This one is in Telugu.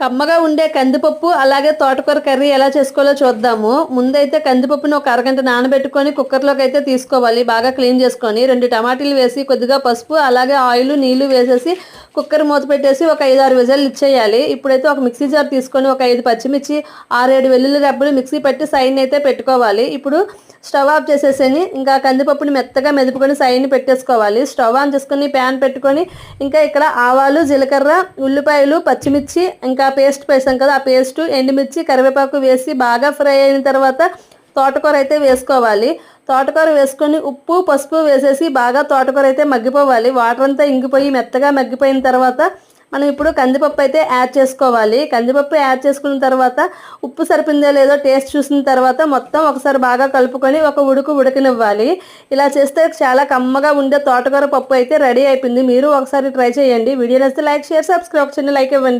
కమ్మగా ఉండే కందిపప్పు అలాగే తోటకూర కర్రీ ఎలా చేసుకోవాలో చూద్దాము. ముందైతే కందిపప్పును ఒక అరగంట నానబెట్టుకొని కుక్కర్లోకి అయితే తీసుకోవాలి. బాగా క్లీన్ చేసుకొని రెండు టమాటీలు వేసి కొద్దిగా పసుపు అలాగే ఆయిల్ నీళ్ళు వేసేసి కుక్కర్ మూత పెట్టేసి ఒక ఐదు ఆరు విజలు ఇచ్చేయాలి. ఇప్పుడైతే ఒక మిక్సీ జార్ తీసుకొని ఒక ఐదు పచ్చిమిర్చి ఆరేడు వెల్లుల్లి రబ్బులు మిక్సీ పెట్టి సైన్ అయితే పెట్టుకోవాలి. ఇప్పుడు స్టవ్ ఆఫ్ చేసేసేని ఇంకా కందిపప్పుని మెత్తగా మెదుపుకొని సైడ్ని పెట్టేసుకోవాలి. స్టవ్ ఆన్ చేసుకొని ప్యాన్ పెట్టుకొని ఇంకా ఇక్కడ ఆవాలు జీలకర్ర ఉల్లిపాయలు పచ్చిమిర్చి ఇంకా పేస్ట్ వేసాం కదా ఆ పేస్ట్ ఎండుమిర్చి కరివేపాకు వేసి బాగా ఫ్రై అయిన తర్వాత తోటకూర అయితే వేసుకోవాలి. తోటకూర వేసుకొని ఉప్పు పసుపు వేసేసి బాగా తోటకూర అయితే మగ్గిపోవాలి. వాటర్ అంతా ఇంగిపోయి మెత్తగా మగ్గిపోయిన తర్వాత మనం ఇప్పుడు కందిపప్పు అయితే యాడ్ చేసుకోవాలి. కందిపప్పు యాడ్ చేసుకున్న తర్వాత ఉప్పు సరిపోయిందో లేదో టేస్ట్ చూసిన తర్వాత మొత్తం ఒకసారి బాగా కలుపుకొని ఒక ఉడుకు ఉడకనివ్వాలి. ఇలా చేస్తే చాలా కమ్మగా ఉండే తోటకూర పప్పు అయితే రెడీ అయిపోయింది. మీరు ఒకసారి ట్రై చేయండి. వీడియో నచ్చితే లైక్ షేర్ సబ్స్క్రైబ్ చేయండి లైక్ ఇవ్వండి.